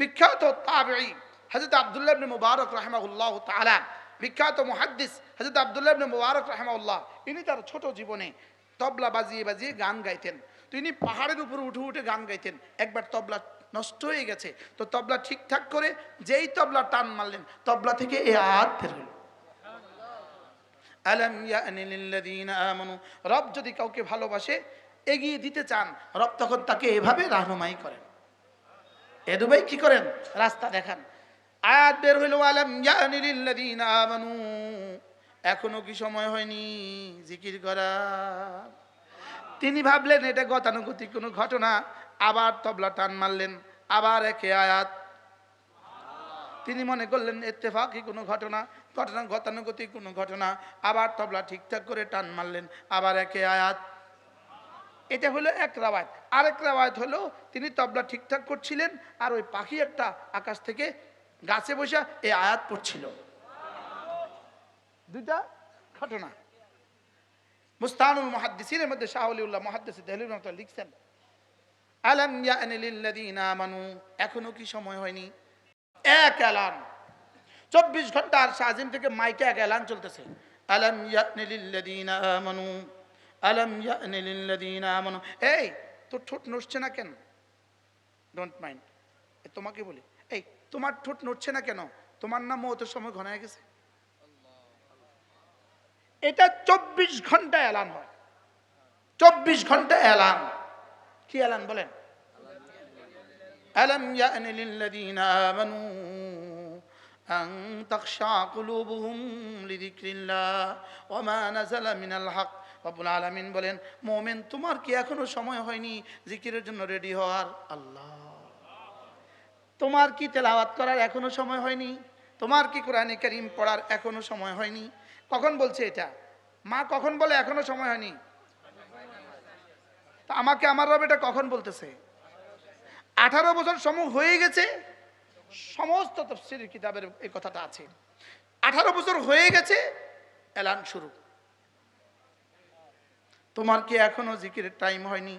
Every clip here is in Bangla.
বিখ্যাত তাবেঈ হযরত আব্দুল্লাহ ইবনে মুবারক রাহিমাহুল্লাহ তাআলা, বিখ্যাত মুহাদ্দিস হযরত আব্দুল্লাহ ইবনে মুবারক রাহিমাহুল্লাহ, ইনি তার ছোট জীবনে তবলা বাজিয়ে বাজিয়ে গান গাইতেন। তো ইনি পাহাড়ের উপরে উঠে উঠে গান গাইতেন। একবার তবলা নষ্ট হয়ে গেছে, তো তবলা ঠিকঠাক করে যেই তবলা টান মারলেন, তবলা থেকে এ বের হলো। আলাম ইয়ানি আমানু, রব যদি কাউকে ভালোবাসে, এগিয়ে দিতে চান, রব তখন তাকে এভাবে রাহনুমাই করেন। এ দুবাই কি করেন? রাস্তা দেখান। আয়াত বের হইল, আলাম আমানু। এখনও কি সময় হয়নি? জিকির করা। তিনি ভাবলেন, এটা গতানুগতিক কোনো ঘটনা। আবার তবলা টান মারলেন, আবার একে আয়াত। তিনি মনে করলেন এত্তেফাকি কোনো ঘটনা ঘটনা গতানুগতিক কোনো ঘটনা। আবার তবলা ঠিকঠাক করে টান মারলেন, আবার একে আয়াত। এটা হলো এক রাওয়ায়ত। আরেক রাওয়ায়ত হলো তিনি তবলা ঠিকঠাক করছিলেন আর ওই পাখি একটা আকাশ থেকে গাছে বসে এই আয়াত পড়ছিল। দুইটা ঘটনা। মুস্তানুল মুহাদ্দিসিনের মধ্যে শাহলিউল্লাহ মুহাদ্দিস রহমতুল্লাহ লিখছেন, আলাম আমানু এখনও কি সময় হয়নি। এক এলান চব্বিশ ঘণ্টার সাজিম থেকে মাইকে এক এলান চলতেছে। আলাম ইয়ানি লিল্লাযীনা আমানু আলাম ইয়ানি লিল্লাযীনা আমানু এই তোর ঠোঁট নড়ছে না কেন ডোন্ট মাইন্ড তোমাকে বলি এই তোমার ঠোঁট নড়ছে না কেন তোমার নাম মৌতের সময় ঘনায় গেছে এটা চব্বিশ ঘন্টা এলান হয় চব্বিশ ঘন্টা এলান কি এলান বলেন ألم يأن للذين آمنوا أن تخشع قلوبهم لذكر الله وما نزل من الحق রব্বুল আলামিন বলেন, মোমেন, তোমার কি এখনও সময় হয়নি জিকিরের জন্য রেডি হওয়ার? আল্লাহ। তোমার কি তেলাওয়াত করার এখনও সময় হয়নি? তোমার কি কোরআনে কারীম পড়ার এখনও সময় হয়নি? কখন বলছে এটা? মা কখন বলে এখনও সময় হয়নি? তা আমাকে আমার রব এটা কখন বলতেছে? আঠারো বছর সময় হয়ে গেছে, সমস্ত তফসির কিতাবের এই কথাটা আছে। আঠারো বছর হয়ে গেছে, এলান শুরু। তোমার কি এখনও জিকিরের টাইম হয়নি?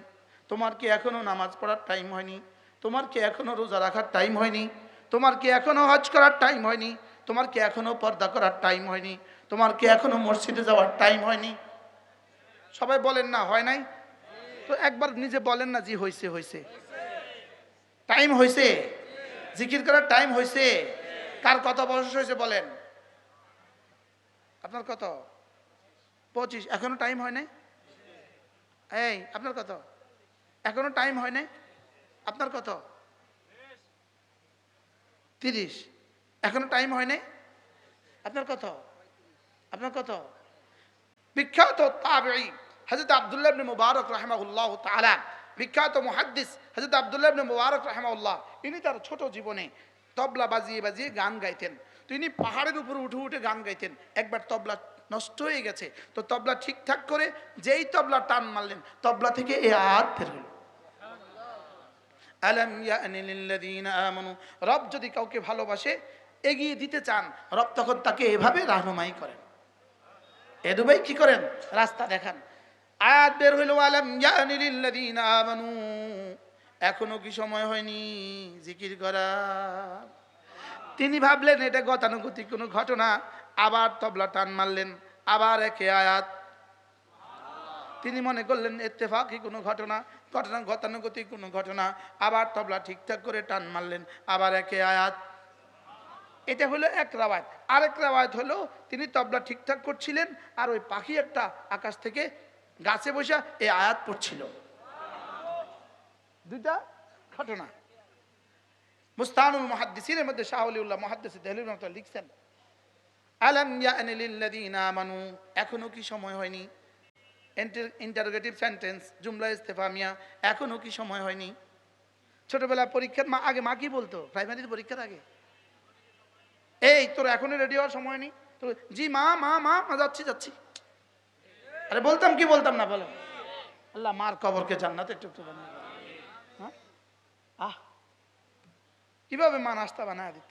তোমার কি এখনও নামাজ পড়ার টাইম হয়নি? তোমার কি এখনও রোজা রাখার টাইম হয়নি? তোমার কি এখনও হজ করার টাইম হয়নি? তোমার কি এখনও পর্দা করার টাইম হয়নি? তোমার কি এখনও মসজিদে যাওয়ার টাইম হয়নি? সবাই বলেন না, হয় নাই? তো একবার নিজে বলেন না জি হয়েছে হয়েছে টাইম হয়েছে জিকির করার টাইম হয়েছে কার কত বয়স হয়েছে বলেন? আপনার কত? পঁচিশ। এখনও টাইম হয় নাই? এই, আপনার কত? এখনও টাইম হয় নাই? আপনার কত? তিরিশ। এখনও টাইম হয় নাই? আপনার কত? আপনার কত? বিখ্যাত তাবেঈ, হযরত আব্দুল্লাহ মুবারক রাহিমাহুল্লাহ তাআলা, বিখ্যাত মুহাদ্দিস হযরত আব্দুল্লাহ মুবারক রাহিমাহুল্লাহ, ইনি তার ছোট জীবনে তবলা বাজিয়ে বাজিয়ে গান গাইতেন। তো ইনি পাহাড়ের উপরে উঠে উঠে গান গাইতেন। একবার তবলা নষ্ট হয়ে গেছে। তো তবলা ঠিকঠাক করে যেই তবলা টান মারলেন, তবলা থেকে এ আয়াত বের হলো। রব যদি কাউকে ভালোবাসে, এগিয়ে দিতে চান, রব তখন তাকে এভাবে রাহনুমাই করেন। এ দুবাই কি করেন? রাস্তা দেখান। আয়াত বের হইল, আলাম ইয়ানি লিল্লাযীনা আমানু। এখনও কি সময় হয়নি? জিকির করা। তিনি ভাবলেন, এটা গতানুগতিক কোনো ঘটনা। আবার তবলা টান মারলেন, আবার একে আয়াত। তিনি মনে করলেন, এত্তেফাকি কোনো ঘটনা ঘটনা গতানুগতিক কোনো ঘটনা। আবার তবলা ঠিকঠাক করে টান মারলেন, আবার একে আয়াত। এটা হলো এক রাওয়ায়ত। আরেক রাওয়ায়ত হলো, তিনি তবলা ঠিকঠাক করছিলেন, আর ওই পাখি একটা আকাশ থেকে গাছে বসে এই আয়াত পড়ছিল। দুইটা ঘটনা। মুস্তানুল মুহাদ্দিসিনের মধ্যে শাহলিউল্লাহ মুহাদ্দিস দেহলির রহমতুল্লাহ লিখছেন আলাম ইয়ানি লিল্লাযীনা আমানু। এখনও কি সময় হয়নি? ইন্টারোগেটিভ সেন্টেন্স জুমলা ইস্তেফামিয়া, এখনও কি সময় হয়নি? ছোটবেলা পরীক্ষার মা আগে মা কি বলতো? প্রাইমারি পরীক্ষার আগে? এই, তোর এখনও রেডি হওয়ার সময় নেই তো জি, মা মা মা মা, যাচ্ছি যাচ্ছি। আরে বলতাম কি বলতাম না বলো? আল্লাহ, মার কবরকে জান্নাত একটু একটু বানায় হ্যাঁ? আহ! কীভাবে মা নাস্তা বানায় দিত?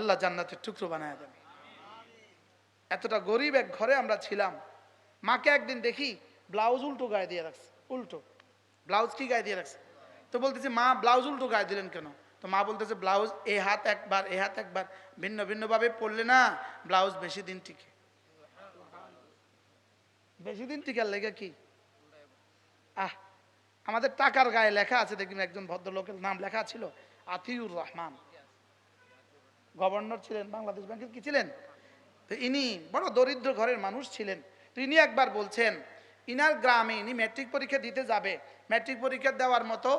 আল্লাহ জান্নাতের টুকরো বানায় দেবে। এতটা গরিব এক ঘরে আমরা ছিলাম। মাকে একদিন দেখি ব্লাউজ উল্টো গায়ে দিয়ে রাখছে, উল্টো। ব্লাউজ কি গায়ে দিয়ে রাখছে? তো বলতেছি, মা, ব্লাউজ উল্টো গায়ে দিলেন কেন? তো মা বলতেছে, ব্লাউজ এ হাত একবার, এ হাত একবার, ভিন্ন ভিন্নভাবে পরলে না ব্লাউজ বেশি দিন টিকে। বেশি দিন টিকার লেগে কি? আহ, আমাদের টাকার গায়ে লেখা আছে দেখবেন একজন ভদ্রলোকের নাম লেখা ছিল, আতিউর রহমান। গভর্নর ছিলেন, বাংলাদেশ ব্যাংকের কি ছিলেন? তো ইনি বড় দরিদ্র ঘরের মানুষ ছিলেন। তো ইনি একবার বলছেন, ইনার গ্রামে ইনি ম্যাট্রিক পরীক্ষা দিতে যাবে। ম্যাট্রিক পরীক্ষা দেওয়ার মতো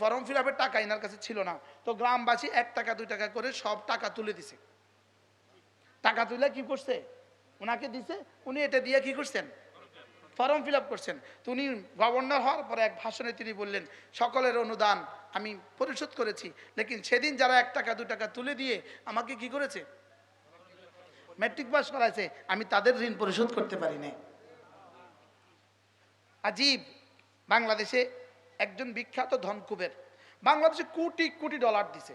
ফর্ম ফিল আপের টাকা ইনার কাছে ছিল না। তো গ্রামবাসী এক টাকা, দুই টাকা করে সব টাকা তুলে দিছে। টাকা তুলে কি করছে? ওনাকে দিছে। উনি এটা দিয়ে কি করছেন? ফর্ম ফিল আপ করছেন। তো উনি গভর্নর হওয়ার পরে এক ভাষণে তিনি বললেন, সকলের অনুদান আমি পরিশোধ করেছি। লেকিন সেদিন যারা এক টাকা, দু টাকা তুলে দিয়ে আমাকে কি করেছে? ম্যাট্রিক পাস করাইছে। আমি তাদের ঋণ পরিশোধ করতে পারি নাই। আজীব, বাংলাদেশে একজন বিখ্যাত ধনকুবের। বাংলাদেশে কোটি কোটি ডলার দিছে।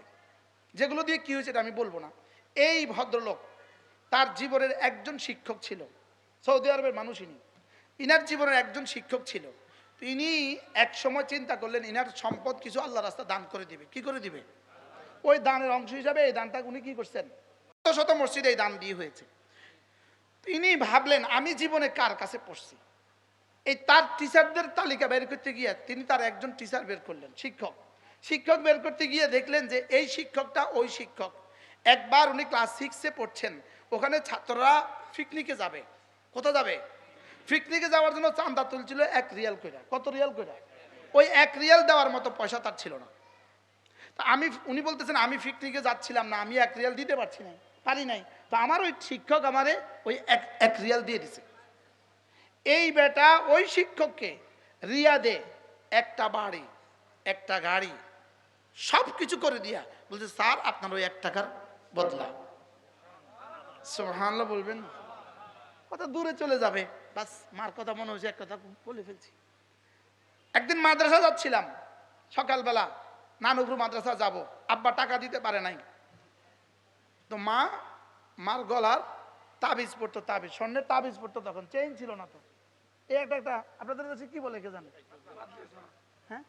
যেগুলো দিয়ে কি হয়েছে এটা আমি বলব না। এই ভদ্রলোক তার জীবনের একজন শিক্ষক ছিল। সৌদি আরবের মানুষ ইনি। ইনার জীবনের একজন শিক্ষক ছিল। তো ইনি এক সময় চিন্তা করলেন, ইনার সম্পদ কিছু আল্লাহ রাস্তা দান করে দিবে। কি করে দিবে? ওই দানের অংশ হিসাবে এই দানটা উনি কি করছেন? শত শত মসজিদে এই দান দিয়ে হয়েছে। তিনি ভাবলেন, আমি জীবনে কার কাছে পড়ছি? এই তার টিচারদের তালিকা বের করতে গিয়ে তিনি তার একজন টিচার বের করলেন, শিক্ষক। শিক্ষক বের করতে গিয়ে দেখলেন যে এই শিক্ষকটা ওই শিক্ষক। একবার উনি ক্লাস সিক্সে পড়ছেন, ওখানে ছাত্ররা পিকনিকে যাবে। কোথাও যাবে? পিকনিকে যাওয়ার জন্য চান্দা তুলছিল এক রিয়াল কইরা। কত রিয়াল কইরা? ওই এক রিয়াল দেওয়ার মতো পয়সা তার ছিল না। তা আমি, উনি বলতেছেন, আমি পিকনিকে যাচ্ছিলাম না, আমি এক রিয়াল দিতে পারছি না পারি নাই। তো আমার ওই শিক্ষক আমারে ওই এক এক রিয়াল দিয়ে দিছে। এই বেটা ওই শিক্ষককে রিয়াদে একটা বাড়ি, একটা গাড়ি সব কিছু করে দিয়া বলছে, স্যার, আপনার ওই এক টাকার বদলা। সোহানলা বলবেন কত দূরে চলে যাবে। বাস মার কথা মনে হয়েছে, এক কথা বলে ফেলছি। একদিন মাদ্রাসা যাচ্ছিলাম, সকালবেলা। নানুপুর মাদ্রাসা যাব, আব্বা টাকা দিতে পারে নাই। তো মা, মার গলার তাবিজ পড়তো, তাবিজ, স্বর্ণের তাবিজ পড়তো তখন চেইন ছিল না তো। এই একটা একটা, আপনাদের কাছে কি বলে কে জানে? হ্যাঁ?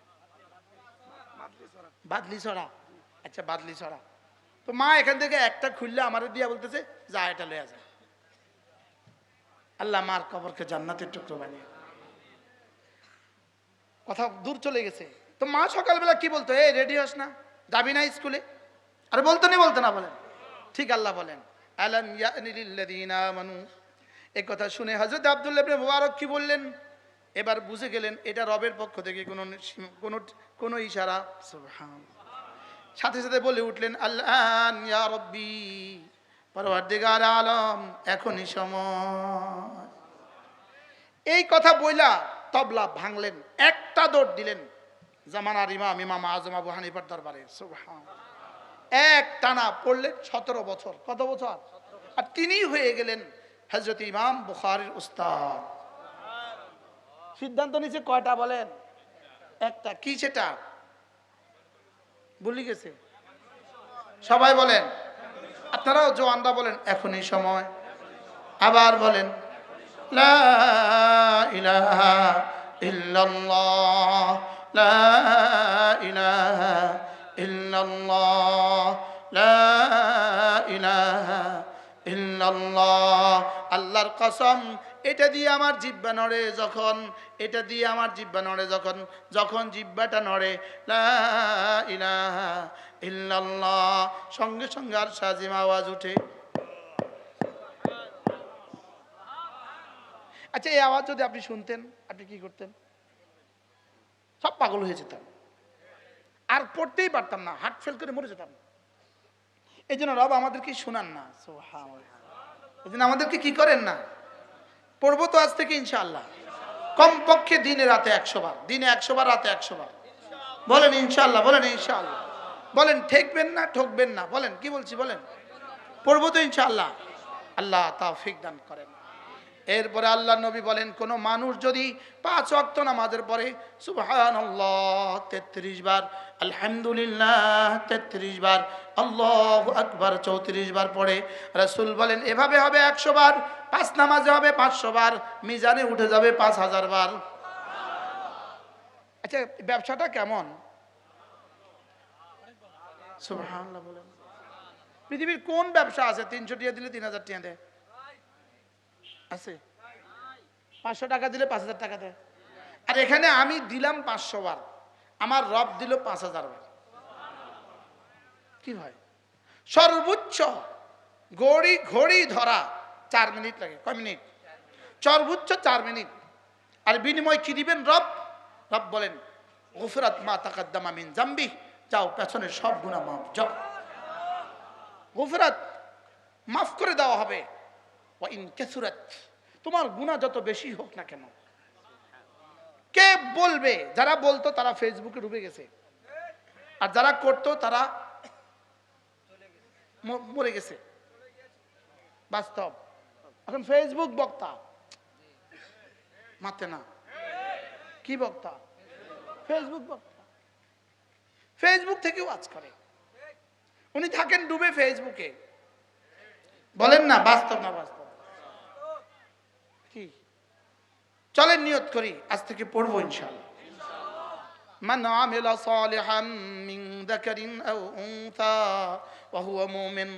বাদলি ছড়া। আচ্ছা বাদলি ছড়া। তো মা এখান থেকে একটা খুললে আমার দিয়া বলতেছে, যা, এটা লয়া যায় আল্লাহ মার কবরকে জান্নাতের টুকরো বানিয়ে কথা দূর চলে গেছে। তো মা সকালবেলা কি বলতো? এই রেডি হস না? যাবি না স্কুলে? আরে বলতো না বলতো না, বলেন। ঠিক আল্লাহ বলেন। আলাম ইয়ানি আমানু? এই কথা শুনে হযরত আব্দুল্লাহ ইবনে মুবারক কি বললেন? এবার বুঝে গেলেন, এটা রবের পক্ষ থেকে কোনো কোনো কোনো ইশারা। সুবহানাল্লাহ। সাথে সাথে বলে উঠলেন, আল্লাহ ইয়া রব্বি। পরওয়ারদিগার আলম, এখনই সময়। এই কথা বইলা তবলা ভাঙলেন, একটা দৌড় দিলেন জামানার ইমাম ইমাম আজম আবু হানিফার দরবারে। এক টানা পড়লেন সতেরো বছর। কত বছর? আর তিনি হয়ে গেলেন হজরত ইমাম বুখারির উস্তাদ। সিদ্ধান্ত নিচে কয়টা বলেন? একটা। কি সেটা? ভুলি গেছে সবাই বলেন। আপনারাও জোয়ানরা বলেন এখনই সময়। আবার বলেন, লা ইলাহা ইল্লাল্লাহ, লা ইলাহা ইল্লাল্লাহ, লা ইলাহা আল্লাহর কসম, এটা দিয়ে আমার জিব্বা নড়ে যখন, এটা দিয়ে আমার জিব্বা নড়ে যখন যখন জিব্বাটা নড়ে ইল্লাল্লাহ, সঙ্গে সঙ্গে আর সাজিম আওয়াজ উঠে। আচ্ছা এই আওয়াজ যদি আপনি শুনতেন, আপনি কি করতেন? সব পাগল হয়ে যেতাম। আর পড়তেই পারতাম না, হার্ট ফেল করে মরে যেতাম। এই জন্য রব আমাদেরকে শোনান না। এই জন্য আমাদেরকে কি করেন না? পড়ব তো আজ থেকে ইনশাআল্লাহ। কমপক্ষে দিনে রাতে একশো বার। দিনে একশো বার, রাতে একশো বার। বলেন ইনশাল্লাহ বলেন ইনশাল্লাহ বলেন, ঠেকবেন না, ঠকবেন না। বলেন, কি বলছি বলেন? পড়ব তো ইনশাআল্লাহ। আল্লাহ তাওফিক দান করেন। এরপরে আল্লাহ নবী বলেন, কোন মানুষ যদি পাঁচ অক্ত নামাজের পরে সুবহান তেত্রিশ বার, আলহামদুলিল্লাহ তেত্রিশ বার, আল্লাহ আকবার চৌত্রিশ বার পড়ে, রসুল বলেন, এভাবে হবে একশো বার, পাঁচ নামাজে হবে পাঁচশো বার, মিজানে উঠে যাবে পাঁচ হাজার বার। আচ্ছা ব্যবসাটা কেমন? বলেন। পৃথিবীর কোন ব্যবসা আছে? তিনশো টিয়া দিলে তিন হাজার টিয়া দেয়। আছে। পাঁচশো টাকা দিলে পাঁচ হাজার টাকা দেয়। আর এখানে আমি দিলাম পাঁচশো বার। আমার রব দিল পাঁচ হাজার বার। কি হয়? সর্বোচ্চ ঘড়ি ঘড়ি ধরা চার মিনিট লাগে। কয় মিনিট? সর্বোচ্চ চার মিনিট। আর বিনিময় কি দিবেন রব? রব বলেন, গুফরাত মা তাকাদ্দামা মিন জাম্বি। যাও, পেছনের সব গুণা মাফ। যাও। গুফরাত, মাফ করে দেওয়া হবে। তোমার গুণা যত বেশি হোক না কেন। কে বলবে? যারা বলতো তারা ফেসবুকে ডুবে গেছে। আর যারা করতো তারা মরে গেছে। বাস্তব। এখন ফেসবুক বক্তা। মাতে না। কি বক্তা? ফেসবুক বক্তা। ফেসবুক থেকেও আজ করে। উনি থাকেন ডুবে ফেসবুকে। বলেন না, বাস্তব না বাস্তব কি চলেন নিয়ত করি আজ থেকে পড়বো ইনশাআল্লাহ من عمل صالحا من ذكر أو أنثى وهو مؤمن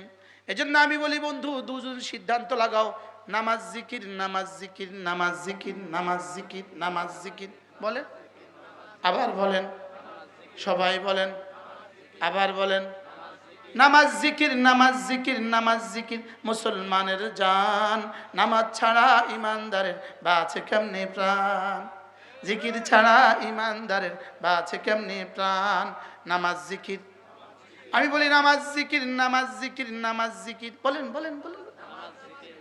এজন্য আমি বলি বন্ধু দুজন সিদ্ধান্ত লাগাও নামাজ জিকির নামাজ জিকির নামাজ জিকির নামাজ জিকির নামাজ জিকির বলেন আবার বলেন সবাই বলেন আবার বলেন নামাজ জিকির নামাজ জিকির নামাজ জিকির, মুসলমানের জান। নামাজ ছাড়া ইমানদারের বাঁচে কেমনে প্রাণ? জিকির ছাড়া ইমানদারের বাঁচে কেমনে প্রাণ? নামাজ জিকির। আমি বলি, নামাজ জিকির নামাজ জিকির নামাজ জিকির। বলেন বলেন বলেন।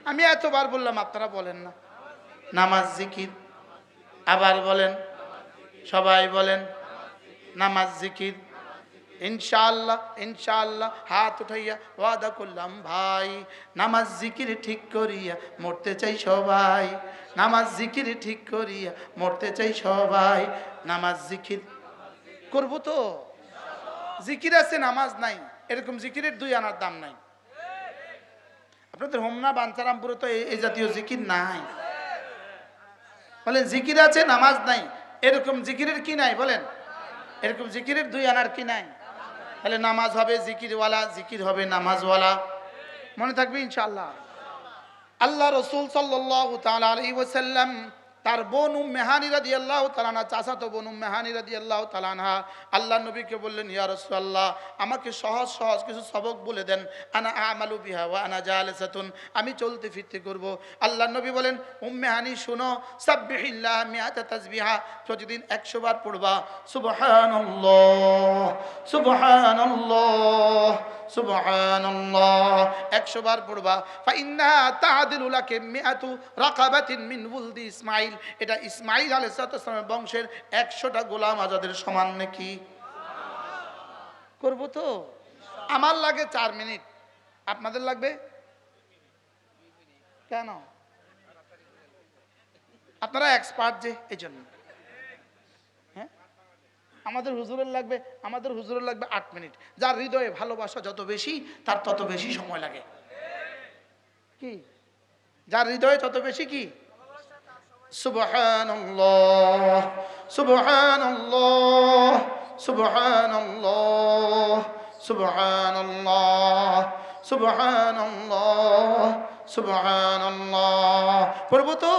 আমি এতবার বললাম, আপনারা বলেন না। নামাজ জিকির। আবার বলেন, সবাই বলেন, নামাজ জিকির। ইনশাআল্লাহ ইনশাআল্লাহ, হাত উঠাইয়া ওয়াদা করলাম, ভাই, নামাজ জিকির ঠিক করিয়া মরতে চাই সবাই, নামাজ জিকির ঠিক করিয়া মরতে চাই সবাই, নামাজ জিকির করব তো? জিকির আছে, নামাজ নাই, এরকম জিকিরের দুই আনার দাম নাই। আপনাদের হোমনা বাঞ্চারামপুরে তো এই জাতীয় জিকির নাই। বলেন, জিকির আছে, নামাজ নাই, এরকম জিকিরের কি নাই, বলেন? এরকম জিকিরের দুই আনার কি নাই? তাহলে নামাজ হবে জিকিরওয়ালা, জিকির হবে নামাজওয়ালা। মনে থাকবে ইনশাআল্লাহ। আল্লাহ রসুল সাল্লাহ তালা আলাইহি ওয়াসাল্লাম তার বোন মেহানি রাদি আল্লাহ তালানা চাচাতো বোন মেহানি রাদি আল্লাহ তালানহা আল্লাহ নবীকে বললেন, ইয়া রাসূলুল্লাহ, আমাকে সহজ সহজ কিছু সবক বলে দেন। আনা আমালু বিহা ওয়া আনা জালিসাতুন, আমি চলতে ফিরতে করব। আল্লাহ নবী বলেন, উম্মে হানি, শুনো, সাব্বিহিল্লাহ মিয়াতা তাসবিহা, প্রতিদিন 100 বার পড়বা। সুবহানাল্লাহ 100 বার পড়বা। ফাইন্না তাআদিলু লাকে মিআতু রাকাবাতিন মিন উলদি ইসমাইল, এটা ইসমাইল আলাইহিস সালামের বংশের 100টা গোলাম আজাদের সমান নাকি? করব তো। আমার লাগে 4 মিনিট। আপনাদের লাগবে? কেন? আপনারা এক্সপার্ট যে এই জন্য হ্যাঁ? আমাদের হুজুরের লাগবে, আমাদের হুজুরের লাগবে আট মিনিট। যার হৃদয়ে ভালোবাসা যত বেশি, তার তত বেশি সময় লাগে। কি? যার হৃদয়ে তত বেশি কি? সুবহানাল্লাহ সুবহানাল্লাহ সুবহানাল্লাহ সুবহানাল্লাহ সুবহানাল্লাহ সুবহানাল্লাহ। পড়ব তো?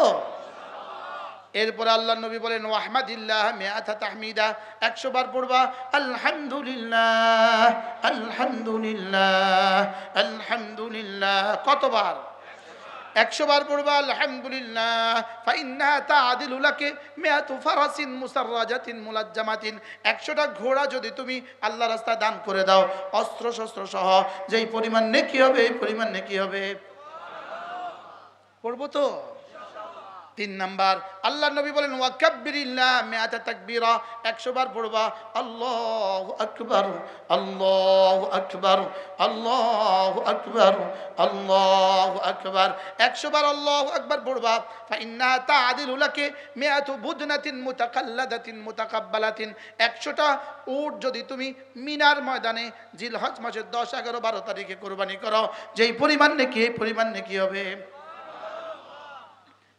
এরপর আল্লাহ নবী বলেন, ওয়াহমাদিল্লাহ মেয়াথা তাহমিদা একশো বার পড়বা, আলহামদুলিল্লাহ আলহামদুলিল্লাহ আলহামদুলিল্লাহ কতবার? একশো বার পড়বা, আলহামদুলিল্লাহ। মুসাররাজাতিন মুলাজ্জামাতিন। একশোটা ঘোড়া যদি তুমি আল্লাহ রাস্তায় দান করে দাও অস্ত্র শস্ত্র সহ, যেই পরিমাণ নেকি হবে, এই পরিমাণ নেকি হবে। পড়ব তো? তিন নাম্বার আল্লাহ নবী বলেন, ওয়াকাব্বিরিল্লাহ 100 বার পড়বা, আল্লাহ আকবার, আল্লাহু আকবার আল্লাহু আকবার আল্লাহু আকবার 100 বার আল্লাহু আকবার পড়বা, ফাইন্না তাআদিলু লাকে মিআতু বুদনাতিন মুতাকাল্লাদাতিন মুতাকাব্বালাতিন 100টা উট যদি তুমি মিনার ময়দানে জিলহজ মাসের 10 11 12 তারিখে কুরবানি করো, যেই পরিমাণ নাকি, এই পরিমাণ নাকি হবে।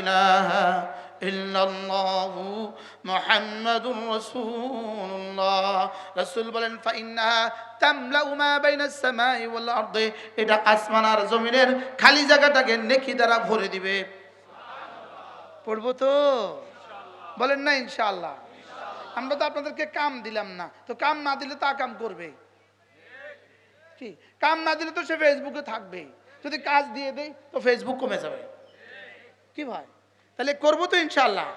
ইলাহা ইল্লাল্লাহু মুহাম্মাদুর রাসূলুল্লাহ রাসূল বলেন, ফাইন্নাহা তামলাউ মা বাইনাস সামাই ওয়াল আরদি এটা আসমান আর জমিনের খালি জায়গাটাকে নেকি দ্বারা ভরে দিবে। পড়ব তো? বলেন না, ইনশাআল্লাহ। আমরা তো আপনাদেরকে কাম দিলাম না, তো কাম না দিলে তা কাম করবে? কি? কাম না দিলে তো সে ফেসবুকে থাকবে। যদি কাজ দিয়ে দেয়, তো ফেসবুক কমে যাবে। কি ভাই? তাহলে করব তো ইনশাল্লাহ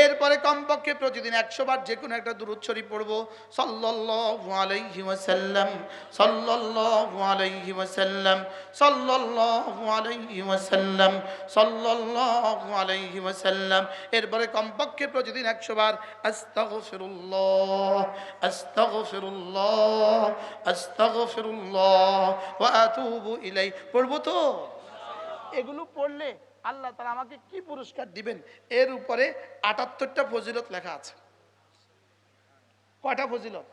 এরপরে কমপক্ষে প্রতিদিন একশো বার যে কোনো একটা দূর শরীফ পড়ব। সাল্লাল্লাহু আলাইহি ওয়াসাল্লাম সাল্লাল্লাহু আলাইহি ওয়াসাল্লাম সাল্লাল্লাহু আলাইহি ওয়াসাল্লাম সাল্লাল্লাহু আলাইহি ওয়াসাল্লাম। এরপরে কমপক্ষে প্রতিদিন একশো বার আস্তাগফিরুল্লাহ আস্তাগফিরুল্লাহ আস্তাগফিরুল্লাহ ওয়া আতুবু ইলাই পড়ব তো? এগুলো পড়লে আল্লাহ তারা আমাকে কি পুরস্কার দিবেন? এর উপরে আটাত্তরটা ফজিলত লেখা আছে। কয়টা ফজিলত?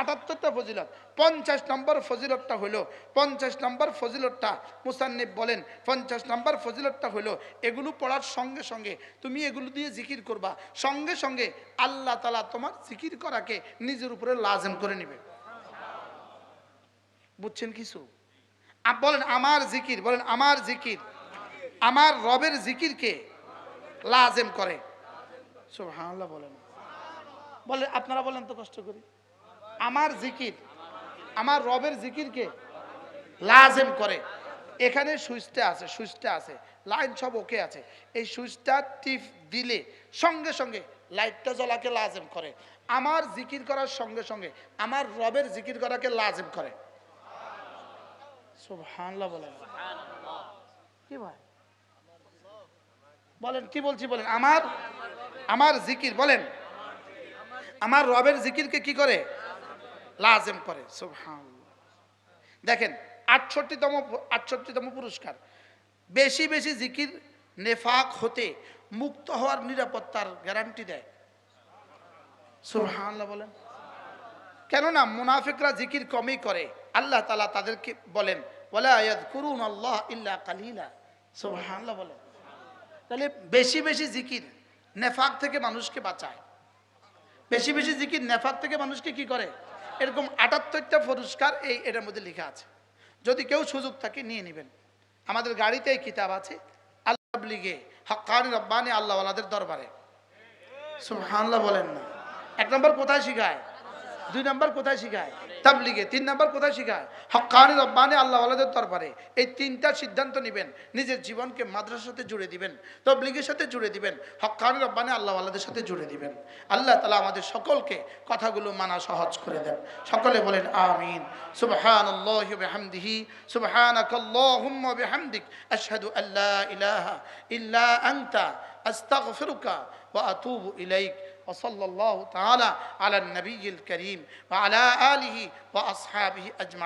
আটাত্তরটা ফজিলত। পঞ্চাশ নম্বর ফজিলতটা হলো, পঞ্চাশ নম্বর ফজিলতটা মুসান্নিব বলেন, পঞ্চাশ নম্বর ফজিলতটা হলো, এগুলো পড়ার সঙ্গে সঙ্গে তুমি এগুলো দিয়ে জিকির করবা। সঙ্গে সঙ্গে আল্লাহ তালা তোমার জিকির করাকে নিজের উপরে লাজেম করে নেবে। বুঝছেন কিছু? বলেন, আমার জিকির, বলেন, আমার জিকির। আমার রবের জিকিরকে লাজেম করে। সুবহানাল্লাহ বলেন। বলে আপনারা বলেন তো কষ্ট করি। আমার জিকির আমার রবের জিকিরকে লাজেম করে। এখানে সুইচটা আছে সুইচটা আছে। লাইন সব ওকে আছে। এই সুইচটা টিপ দিলে সঙ্গে সঙ্গে লাইটটা জ্বলাকে লাজেম করে। আমার জিকির করার সঙ্গে সঙ্গে আমার রবের জিকির করাকে লাজেম করে। সুবহানাল্লাহ বলেন। কি ভাই? বলেন, কি বলছি বলেন? আমার আমার জিকির, বলেন। আমার রবের জিকিরকে কি করে? লাজেম করে দেখেন, আটষট্টিতম আটষট্টিতম পুরস্কার। বেশি বেশি জিকির নেফাক হতে মুক্ত হওয়ার নিরাপত্তার গ্যারান্টি দেয়। সুবহানাল্লাহ বলেন। কেননা, মুনাফিকরা জিকির কমই করে। আল্লাহ তালা তাদেরকে বলেন বলে আয়াত করুন আল্লাহ ইল্লা কালিলা। সুবহানাল্লাহ বলেন। তাহলে বেশি বেশি জিকির, নেফাক থেকে মানুষকে বাঁচায়। বেশি বেশি জিকির, নেফাক থেকে মানুষকে কি করে? এরকম আটাত্তরটা পুরস্কার এই এটার মধ্যে লেখা আছে। যদি কেউ সুযোগ থাকে, নিয়ে নেবেন। আমাদের গাড়িতে এই কিতাব আছে, আল্লাহ লিগে হকানি রব্বানি আল্লাহওয়ালাদের দরবারে। সুবহানাল্লাহ বলেন না। এক নম্বর কোথায় শিখায়? দুই নম্বর কোথায় শিখায়? তাবলিগে। তিন নম্বর কোথায় শিখায়? হকানি রব্বানি আল্লাহওয়ালাদের দরবারে। এই তিনটা সিদ্ধান্ত নেবেন, নিজের জীবনকে মাদ্রাসার সাথে জুড়ে দিবেন, তবলিগের সাথে জুড়ে দিবেন, হকানি রব্বানি আল্লাহওয়ালাদের সাথে জুড়ে দিবেন। আল্লাহ তালা আমাদের সকলকে কথাগুলো মানা সহজ করে দেন। সকলে বলেন, আমিন। সুবহান আল্লাহ বিহামদিহি। সুবহানাক আল্লাহুম্মা বিহামদিক। আশহাদু আস্তাগফিরুকা ওয়া আতুবু ইলাইক। وصلى الله تعالى على النبي الكريم وعلى آله وأصحابه أجمعين.